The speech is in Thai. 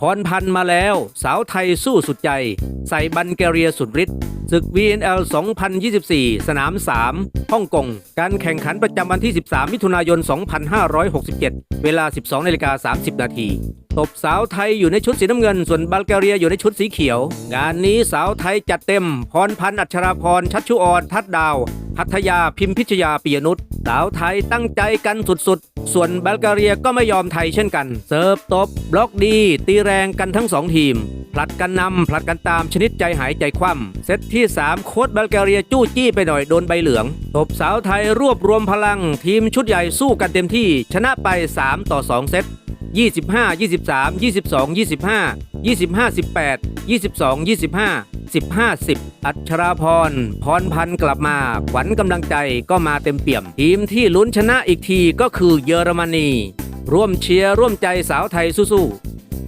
พรพันธ์มาแล้ว สาวไทยสู้สุดใจ ใส่บันแกเรียสุดฤทธิ์ศึก VNL 2024 สนาม 3 ฮ่องกง การแข่งขันประจำวันที่ 13 มิถุนายน 2567 เวลา 12นาฬิกา30 นาที ตบสาวไทยอยู่ในชุดสีน้ำเงิน ส่วนบัลแกเรียอยู่ในชุดสีเขียว งานนี้สาวไทยจัดเต็ม พรพันธ์อัชราพร ชัชชุออนทัดดาว พัทยาพิมพิชยาปิยนุชสาวไทยตั้งใจกันสุดๆ ส่วนบัลแกเรียก็ไม่ยอมไทยเช่นกันเสิร์ฟตบ บล็อกดี ตีแรงกันทั้งสองทีม ผลัดกันนำผลัดกันตามชนิดใจหายใจคว่ำเซตที่ 3 โค้ดบัลแกเรียจู้จี้ไปหน่อยโดนใบเหลืองตบสาวไทยรวบรวมพลัง ทีมชุดใหญ่สู้กันเต็มที่ ชนะไป 3 ต่อ 2 เซต 25 23 22 25 25 18 22 25 15 10 อัชราพร พรพันธ์กลับมาขวัญกำลังใจก็มาเต็มเปี่ยม ทีมที่ลุ้นชนะอีกทีก็คือเยอรมนี ร่วมเชียร์ร่วมใจสาวไทยสู้ๆ